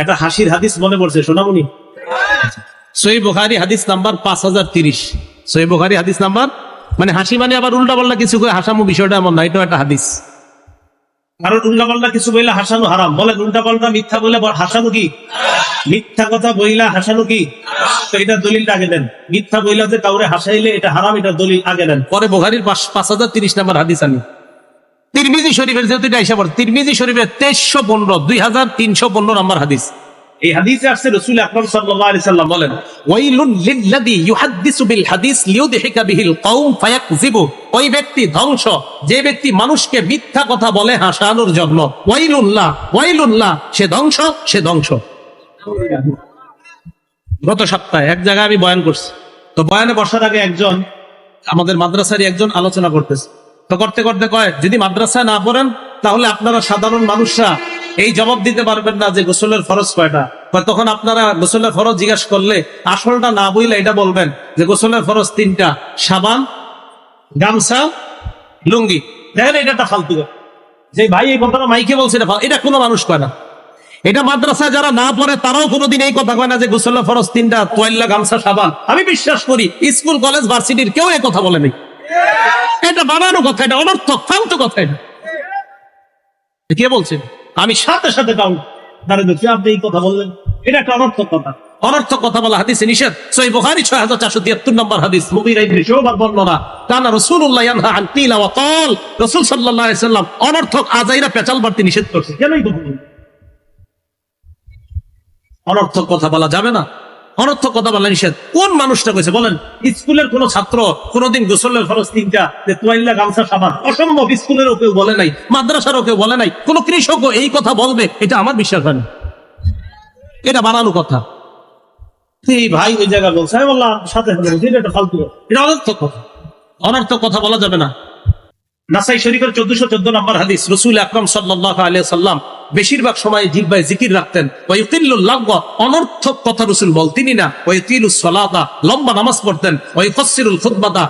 একটা হাসির হাদিস মনে পড়ছে সোনামণি। সই বুখারি হাদিস নাম্বার পাঁচ হাজার তিরিশ। সই বুখারি হাদিস নাম্বার মানে হাসি মানে আবার উল্টা পাল্টা কিছু করে হাসামু বিষয়টা এমন না এটাও একটা হাদিস। কারণ উল্টা পাল্টা কিছু বললে হাসানো হারাম। বলে উল্টা পাল্টা মিথ্যা বলে হাসানো কি? মিথ্যা কথা বইলা হাসানো কি? তো এটা দলিলটা আগে দেন। মিথ্যা বইলা যে কাউরে হাসাইলে এটা হারাম এটা দলিল আগে দেন। পরে বুখারির পাঁচ পাঁচ হাজার তিরিশ নাম্বার হাদিস আনি তিরমিজি শরীফের যেহেতু এটা হিসাব তিরমিজি শরীফের তেইশশো পনেরো, দুই হাজার তিনশো পনেরো নম্বর হাদিস। এই হাদিসে সাল্লাল্লাহু আলাইহি সাল্লাম বলেন, ওয়াইলুন লিল্লাযী ইউহাদ্দিসু বিল হাদিস বিহিল কওম ফায়াকযিবু। ওই ব্যক্তি ধ্বংস, যে ব্যক্তি মানুষকে মিথ্যা কথা বলে হাসানোর জন্য। ওয়াইলুল্লাহ ওয়াইলুল্লাহ, সে ধ্বংস সে ধ্বংস। গত সপ্তাহে এক জায়গায় আমি বয়ান করছি। তো বয়ানে বসার আগে একজন, আমাদের মাদ্রাসারই একজন আলোচনা করতেছে। তো করতে করতে কয়, যদি মাদ্রাসায় না পড়েন, তাহলে আপনারা সাধারণ মানুষরা এই জবাব দিতে পারবেন না যে গোসলের ফরজ কয়টা। তখন আপনারা গোসলের ফরজ জিজ্ঞাসা করলে আসলটা না বইলে এটা বলবেন যে গোসলের ফরজ তিনটা, সাবান, গামছা, লুঙ্গি। দেখেন এটা একটা ফালতু যে ভাই এই কথাটা মাইকে বলছে এটা এটা কোনো মানুষ কয় না। এটা মাদ্রাসায় যারা না পড়ে, তারাও কোনোদিন এই কথা কয় না যে গোসলের ফরজ তিনটা, তোয়াল্লা, গামছা, সাবান। আমি বিশ্বাস করি, স্কুল, কলেজ, ভার্সিটির কেউ এই কথা বলে নেই। এটা বানানো কথা এটা অনর্থক ফালতু কথা এটা। কে বলছেন আমি সাথে সাথে কাউন্ট দাঁড়িয়ে দেখছি আপনি এই কথা বললেন। এটা একটা অনর্থক কথা। অনর্থক কথা বলা হাদিসে নিষেধ। সই বুখারী ছয় হাজার চারশো তিয়াত্তর নম্বর হাদিস। মুবির ইবনে শুবার বর্ণনা কানা রাসূলুল্লাহ ইয়ানহা আন ওয়া রাসূল সাল্লাল্লাহু আলাইহি সাল্লাম অনর্থক আজাইরা পেঁচাল বাড়তি নিষেধ করছে। কেন এই অনর্থক কথা বলা যাবে না। অনর্থক কথা বলা নিষেধ। কোন মানুষটা কইছে? বলেন স্কুলের কোন ছাত্র কোনদিন গোসলের খরচ তিনটা যে তোয়াইল্লা গামছা সাবান অসম্ভব স্কুলেরও কেউ বলে নাই মাদ্রাসারও কেউ বলে নাই কোন কৃষকও এই কথা বলবে এটা আমার বিশ্বাস হয় এটা বানানো কথা। এই ভাই ওই জায়গায় বলছে সাথে সাথে এটা একটা ফালতু এটা অনর্থক কথা। অনর্থক কথা বলা যাবে না। নাসাই শরীফের চোদ্দশো চোদ্দ নম্বর হাদিস, রসুল আকরম সাল্লাহ আলিয়া সাল্লাম বেশিরভাগ সময় জিব্বায় জিকির রাখতেন। অনর্থক কথা রসুল বলতেনই না। ওয়ুকিলুস সালাতা, লম্বা নামাজ পড়তেন। ওয়ুফাসসিরুল খুতবাতা,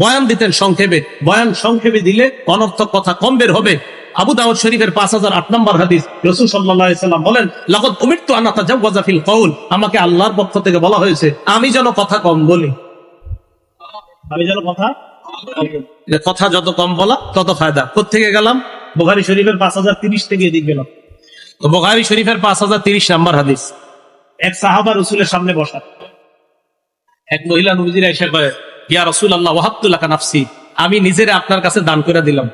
বয়ান দিতেন সংক্ষেপে। বয়ান সংক্ষেপে দিলে অনর্থক কথা কম বের হবে। আবু দাউদ শরীফের পাঁচ হাজার আট নম্বর হাদিস, রসুল সাল্লাহ সাল্লাম বলেন লাগত উমিরতু আনা তাজাওয়াজা ফিল কওল আমাকে আল্লাহর পক্ষ থেকে বলা হয়েছে, আমি যেন কথা কম বলি। আমি যেন কথা কথা যত কম বলা, তত ফায়দা। কোথেকে গেলাম? বোখারি শরীফের পাঁচ হাজার তিরিশ থেকে এদিক গেলাম। তো বোখারি শরীফের পাঁচ হাজার তিরিশ নাম্বার হাদিস। এক সাহাবা রসুলের সামনে বসা। এক মহিলা নবীজির এসে করে ইয়া রসুল আল্লাহ ওয়াহাবতুল্লাহ নাফসি। আমি নিজের আপনার কাছে দান করে দিলাম।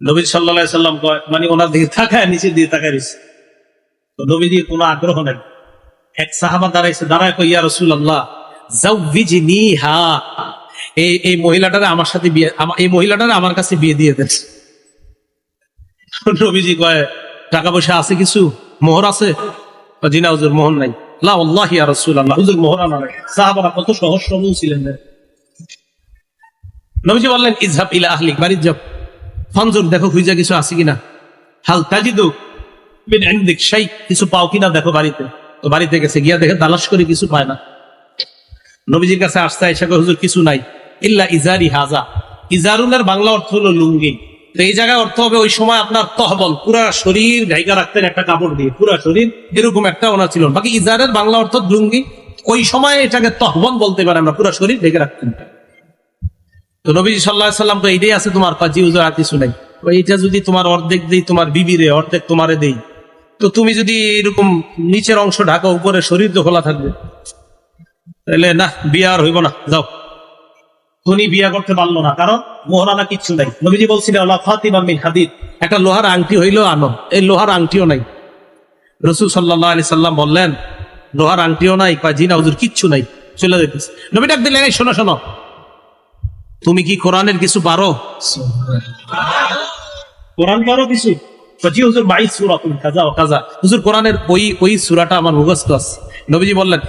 নবী সাল্লাহ সাল্লাম কয় মানে ওনার দিকে তাকায়, নিচের দিকে তাকায় রয়েছে। তো নবীজির কোনো আগ্রহ নেই এক সাহাবা দাঁড়াইছে, দাঁড়ায় কই ইয়া রসুল আল্লাহ জাউবিজিনি হা এই এই মহিলাটারে আমার সাথে বিয়ে এই মহিলাটারে আমার কাছে বিয়ে দিয়ে দেন। নবীজি কয়, টাকা পয়সা আছে কিছু? মোহর আছে? ও জি না, হুজুর, মোহর নাই। লা আল্লাহ ইয়া রাসূল আল্লাহ হুজুর, মোহর আনা নাই। সাহাবারা কত সহজ ছিলেন নবীজি বললেন ইজহাব ইলা আহলিক বাড়ির যাও। ফানজুর, দেখো কিছু আছে কিনা? হাল তাজিদু মিন ইনদিক শাই। কিছু পাও কিনা দেখো বাড়িতে। তো বাড়িতে গেছে, গিয়া দেখে তালাশ করে কিছু পায় না। নবীজির কাছে আসতে এসে হুজুর, কিছু নাই। ইল্লা ইজারি হাজা। ইজারুনের বাংলা অর্থ হলো লুঙ্গি। তো এই জায়গায় অর্থ হবে ওই সময় আপনার তহবল। পুরা শরীর ঢাইকা রাখতেন একটা কাপড় দিয়ে, পুরা শরীর এরকম একটা ওনার ছিল। বাকি ইজারের বাংলা অর্থ লুঙ্গি। ওই সময় এটাকে তহবল বলতে পারে আমরা, পুরা শরীর ঢেকে রাখতেন। তো নবীজি সাল্লাহ সাল্লাম তো এইটাই আছে তোমার কাজী উজুর আর কিছু নাই। এইটা যদি তোমার অর্ধেক দেই, তোমার বিবিরে অর্ধেক তোমারে দেই। তো তুমি যদি এরকম নিচের অংশ ঢাকা, উপরে শরীর তো খোলা থাকবে। তাহলে না, বিয়ে আর হইব না, যাও। ধনী বিয়া করতে না, কারণ কিচ্ছু নাই। নবীজি বলছিলেন একটা লোহার আংটি আনো এই লোহার আংটিও নাই। রসুল সাল্লাহ আলি সাল্লাম বললেন, লোহার আংটিও নাই। কয়, জি না, হুজুর, কিচ্ছু নাই। চলে যেতেছে নবী ডাক দিলেন শোনো শোনো। তুমি কি কোরআনের কিছু পারো? কোরআন পারো কিছু? জি হুজুর সুরা তুমি কাজা ও কাজা হুজুর কোরআনের ওই ওই সুরাটা আমার মুখস্থ আছে। নবীজি বললেন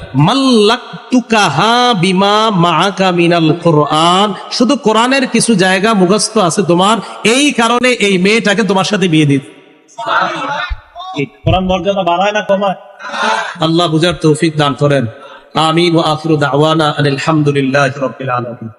বিমা মাআকা মিনাল কোরআন শুধু কোরআনের কিছু জায়গা মুখস্থ আছে তোমার এই কারণে এই মেয়েটাকে তোমার সাথে বিয়ে দিত কোরআন মর্যাদা বাড়ায় না কমায়? আল্লাহ বুঝার তৌফিক দান করেন। আমিন ওয়া আখিরু দাওয়ানা আলহামদুলিল্লাহি রাব্বিল আলামিন।